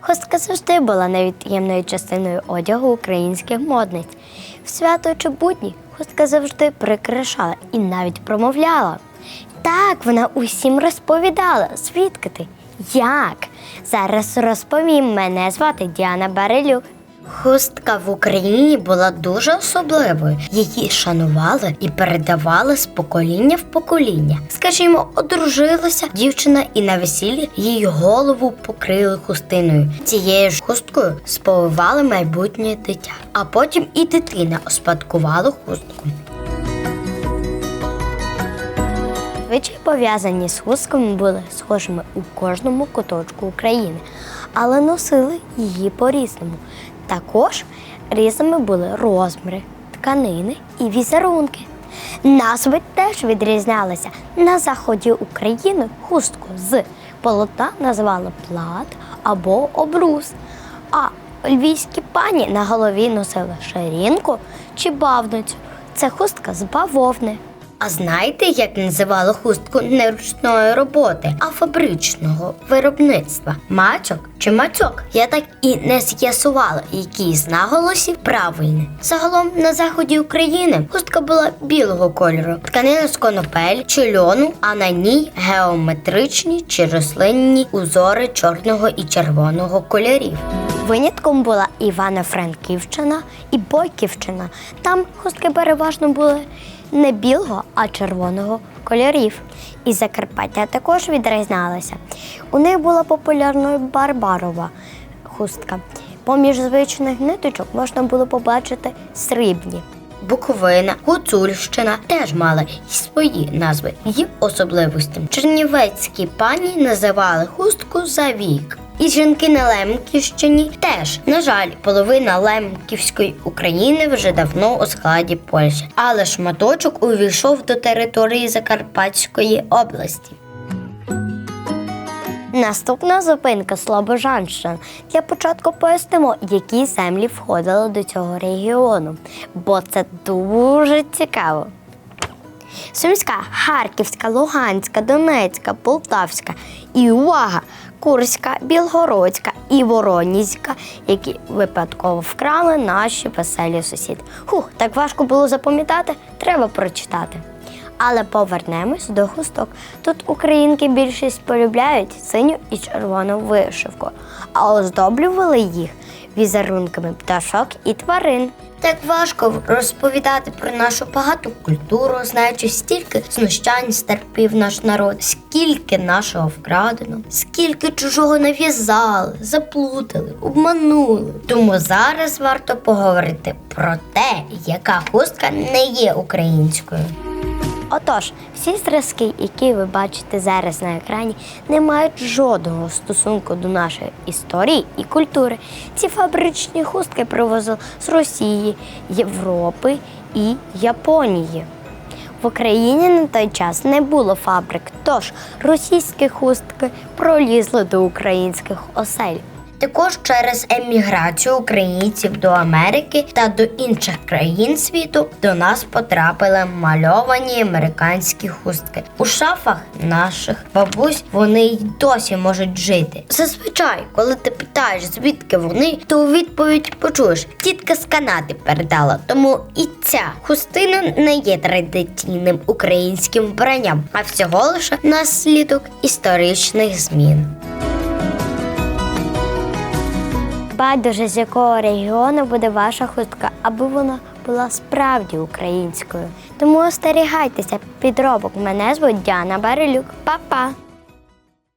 Хустка завжди була невід'ємною частиною одягу українських модниць. В свято чи будні хостка завжди прикрашала і навіть промовляла. Так, вона усім розповідала. Звідки ти? Як? Зараз розповім. Мене звати Діана Барилюк. Хустка в Україні була дуже особливою. Її шанували і передавали з покоління в покоління. Скажімо, одружилася дівчина і на весіллі її голову покрили хустиною. Цією ж хусткою сповивали майбутнє дитя, а потім і дитина успадкувала хустку. Звичаї пов'язані з хустками були схожими у кожному куточку України, але носили її по-різному. Також різними були розміри, тканини і візерунки. Назви теж відрізнялися. На заході України хустку з полотна називали плат або обрус, а львівські пані на голові носили ширинку чи бавницю. Це хустка з бавовни. А знаєте, як називали хустку не ручної роботи, а фабричного виробництва? Мачок чи мацьок? Я так і не з'ясувала, який з наголосів правильний. Загалом на заході України хустка була білого кольору, тканина з конопель чи льону, а на ній геометричні чи рослинні узори чорного і червоного кольорів. Винятком була Івано-Франківщина і Бойківщина. Там хустки переважно були не білого, а червоного кольорів. І Закарпаття також відрізнялося. У них була популярною барбарова хустка. Поміж звичних ниточок можна було побачити срібні. Буковина, Гуцульщина теж мали свої назви і особливості. Чернівецькі пані називали хустку за вік. І жінки на Лемківщині теж, на жаль, половина Лемківської України вже давно у складі Польщі, але шматочок увійшов до території Закарпатської області. Наступна зупинка Слобожанщина. Для початку пояснимо, які землі входили до цього регіону, бо це дуже цікаво. Сумська, Харківська, Луганська, Донецька, Полтавська і увага! Курська, Білгородська і Воронізька, які випадково вкрали наші веселі сусіди. Хух, так важко було запам'ятати, треба прочитати. Але повернемось до хусток. Тут українки більшість полюбляють синю і червону вишивку, а оздоблювали їх візерунками пташок і тварин. Так важко розповідати про нашу багату культуру, знаючи стільки знущань стерпів наш народ, скільки нашого вкрадено, скільки чужого нав'язали, заплутали, обманули. Тому зараз варто поговорити про те, яка хустка не є українською. Отож, всі зразки, які ви бачите зараз на екрані, не мають жодного стосунку до нашої історії і культури. Ці фабричні хустки привозили з Росії, Європи і Японії. В Україні на той час не було фабрик, тож російські хустки пролізли до українських осель. Також через еміграцію українців до Америки та до інших країн світу до нас потрапили мальовані американські хустки. У шафах наших бабусь вони й досі можуть жити. Зазвичай, коли ти питаєш, звідки вони, то у відповідь почуєш, тітка з Канади передала. Тому і ця хустина не є традиційним українським вбранням, а всього лише наслідок історичних змін. Байдуже, з якого регіону буде ваша хустка, аби вона була справді українською. Тому остерігайтеся підробок. Мене звуть Діана Барилюк. Па-па!